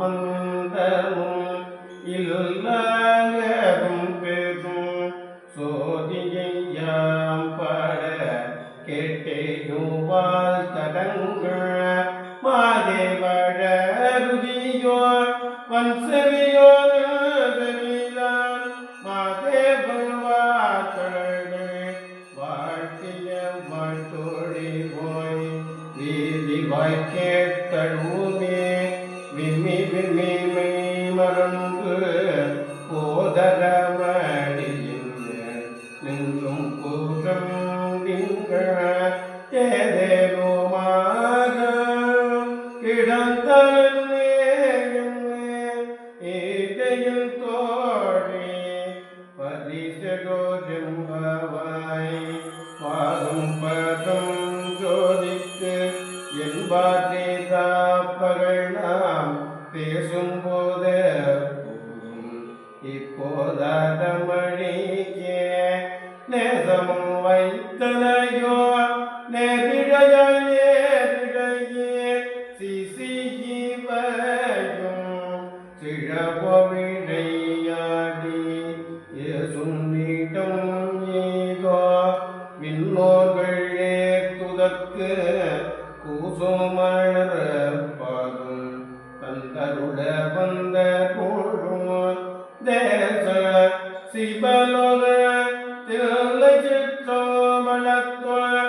மங்கமும் இல் good. நேசமும் வைத்தலையோ?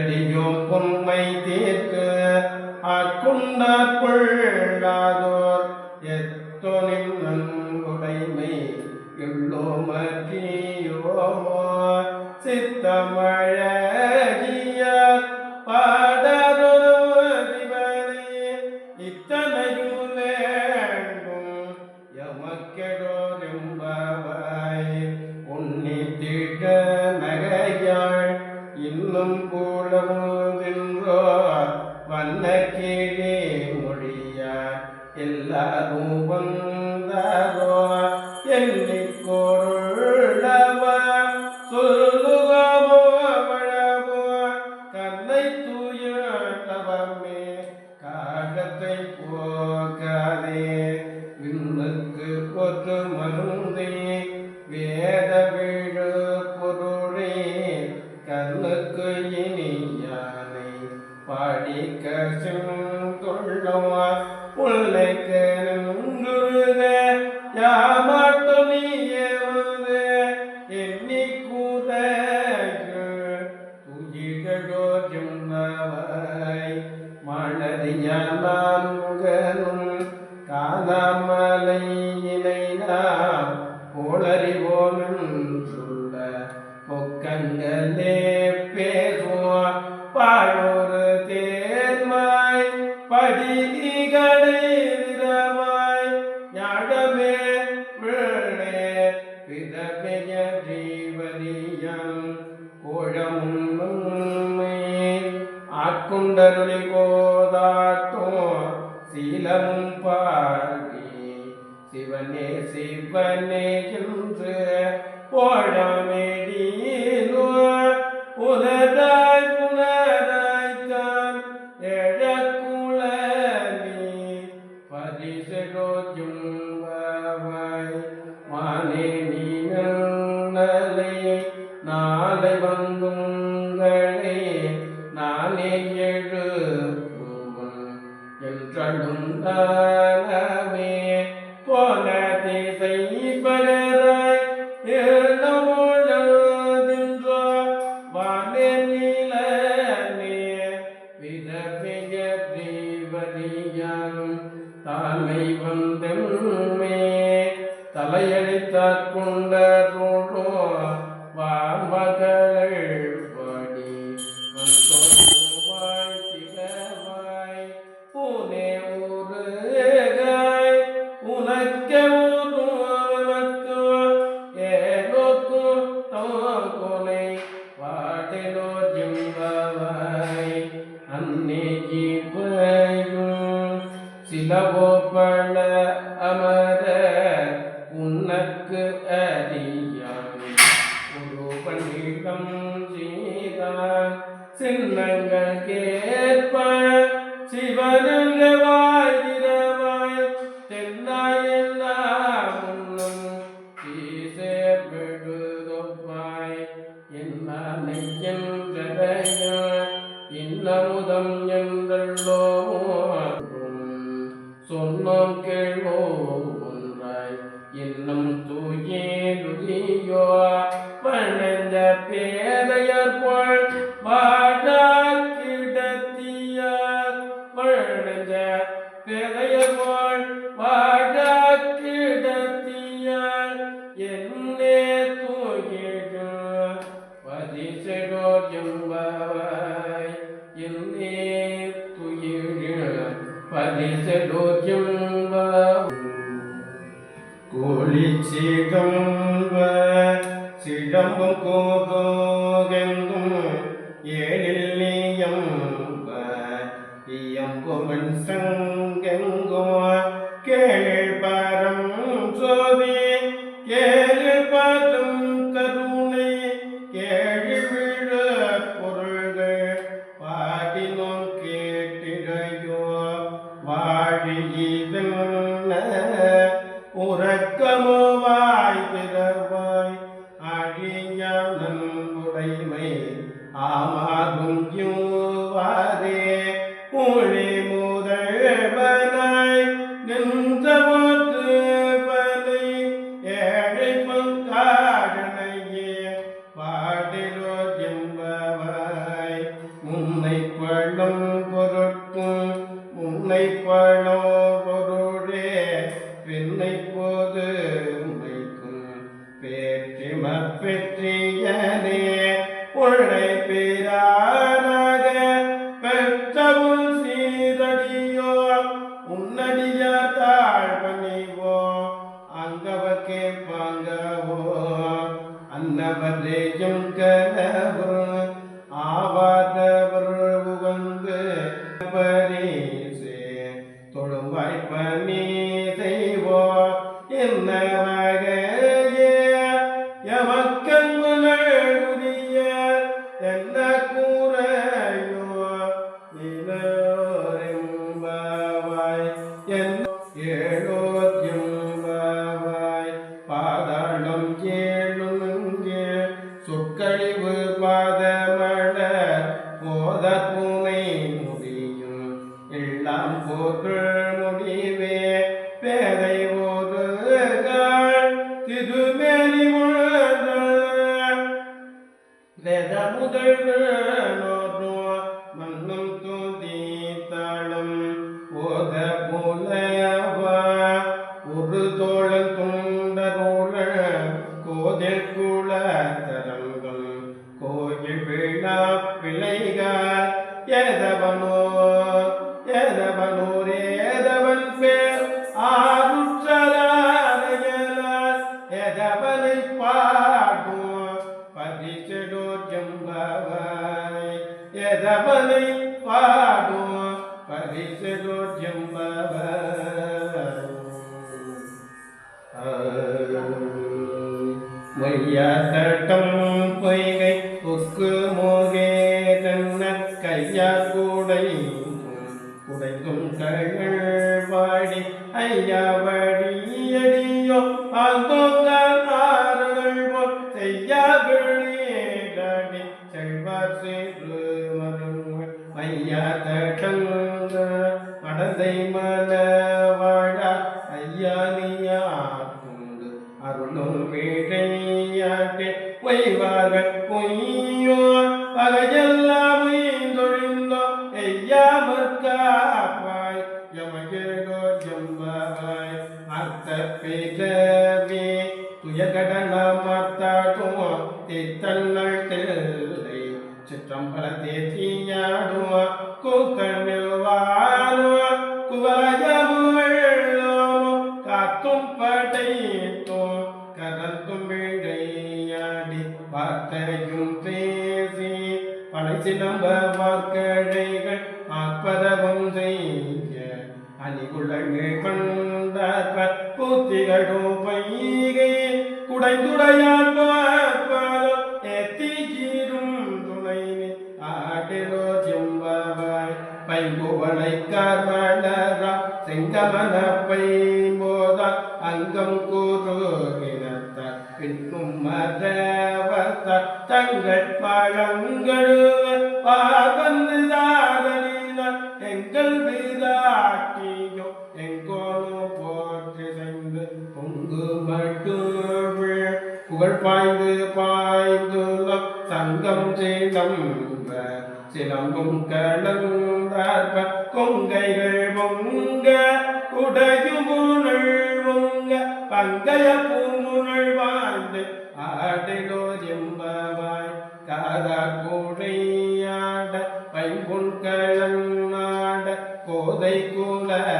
அடியும் பொன்மை தீர்க்கு அக்குண்டாக்குள்ளாதோ لعلمون يا ஜீவதியால் கோழமுன்மை ஆட்கொண்டருளி கோதாட்டோர் சீலமும் பாடி சிவனே சிவனே என்று கோழமேடி నిశ్చేతము இளம் பொருட்கும் முன்னை by Pani. te dövmeli vardır ve de bu ಜಬಲೈ ಪಾಡು ಪರಿಸಗೋಜ್ಯಂಬ ಮಯ್ಯ ஐயா தடல் மடந்தை மனவாழ ஐயா நீயாத்துண்டு அருளும் வேட்டையாட்டே பொய்வார்கள் பொய் വരയവെള്ളവും കാത്തും പടയിട്ടും കടത്തും വിടയാടി വാർത്തയും பேசி பழசிலம்ப வாக்கழைகள் ஆற்பதவும் செய்ய அணிகுழங்கள் கண்டார் பூத்திகளும் பைகை குடைந்துடையா தங்கம் கூறுகிறத்த பின்னும் மரவத்த தங்கள் பழங்களுவ பாவந்து எங்கள் வீதாட்டியோ எங்கோனோ போற்றி செய்து பொங்கு மட்டுள் புகழ் பாய்ந்து பாய்ந்து நம் சங்கம் சிலம்ப சிலம்பும் கலந்தார்ப கொங்கைகள் பொங்க உடையும் கங்கைய பங்கைய வாழ்ந்து ஆடிலோ எம்பவாய் காதா கூடையாட பைம்பொன் நாட கோதை குலநாட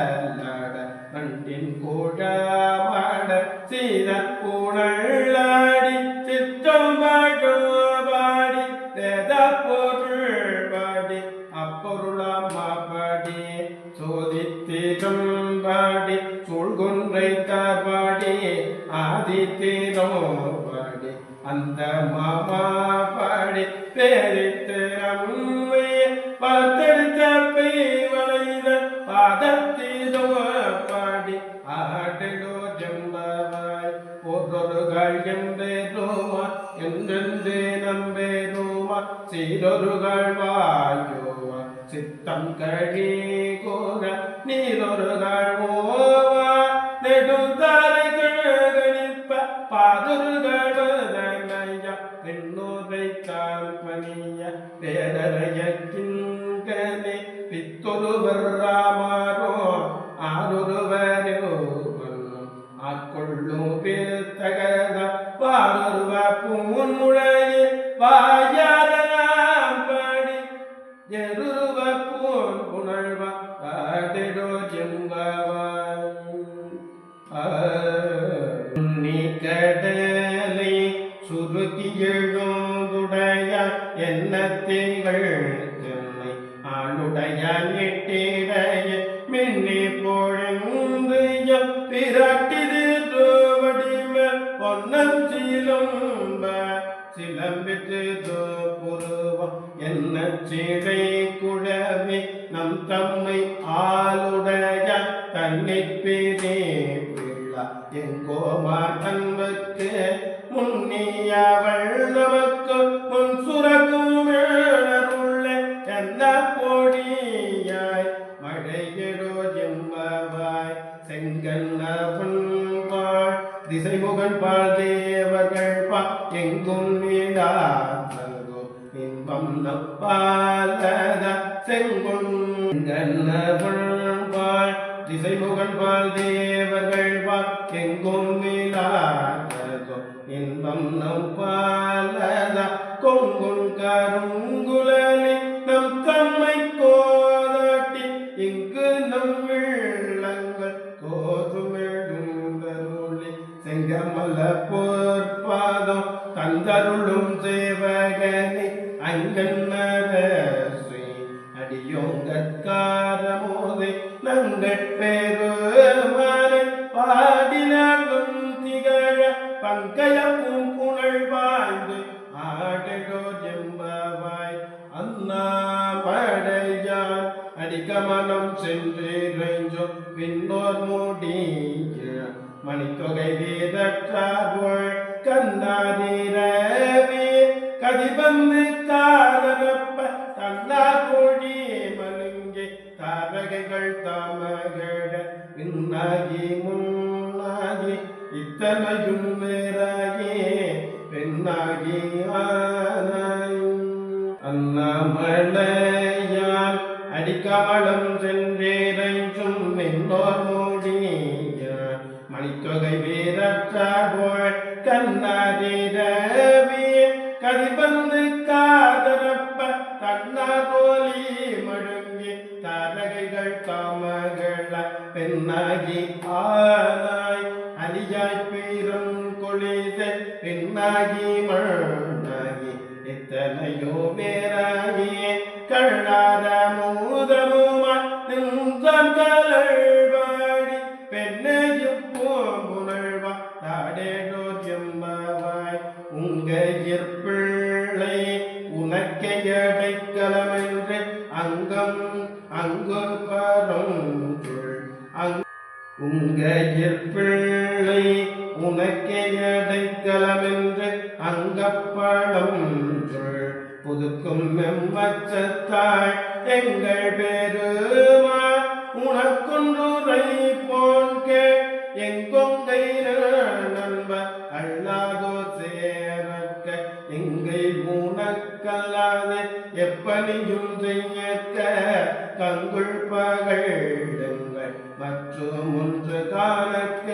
തേരമ്മയെ വളർത്തെടുത്ത പെയ്വളൈത പാദത്തിതോ പാടി ആട്ടിടോ ചെമ്പവായി ഓർക്കൊരുകൾ എന്തേനോമ എന്തെന്തേ നമ്പേനോമ ചെയ്തൊരുകൾ വായോമ ചിത്തം കഴി वर्रामारो பொழுந்தைய பிறட்டிது தோவடிம பொன்னம் சிலம்ப சிலம்பித்து தோப்புருவம் என்ன சிறை குழவி நம் தம்மை தேவர்கள் பா எங்கும் நீடாதோ இன்பம் நப்பாலத செங்கொன் திசைமுகன் பால் தேவர்கள் பா எங்கும் நீடாதோ இன்பம் நப்பாலத கொங்குன் கரும் போர்பாதம் சேவகனை சேவகனி அங்கன்னரசி அடியோங்கற்காரமோதை நங்கள் பெருமானை பாடினாலும் திகழ பங்கயம் தாரகைகள் தாமகட பின்னாகி முன்னாகி இத்தனையும் வேறாகி பெண்ணாகி ஆனாய் அண்ணாமலையான் அடிக்காலம் பெண்ணாகி ஆனாய் அலியாய் பீரம் கொளிச பெண்ணாகி மண்ணாகி எத்தனையோ பேராகியே கண்ணாத மூதமுமா நின்ற கலழ்வாடி உனக்கே அடைக்கலமென்று அங்கப்படம் புதுக்கும் மெம்மச்சத்தாய் எங்கள் பெருமா உனக்குன்றுரை போன்கே எங்கொங்கை நண்ப அல்லாதோ சேரக்க எங்கை உனக்கல்லாது எப்பனியும் செய்யக்க கங்குள் பகழுங்கள் மற்றும் ஒன்று காலக்க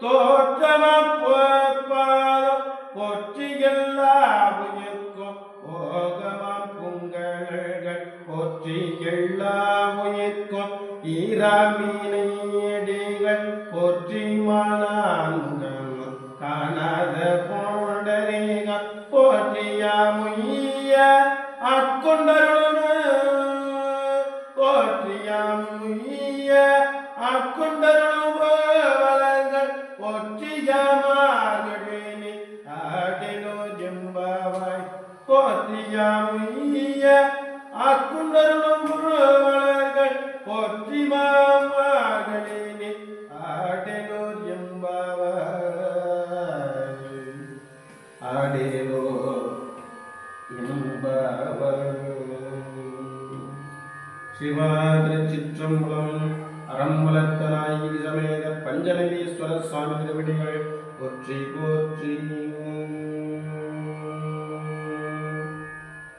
তোর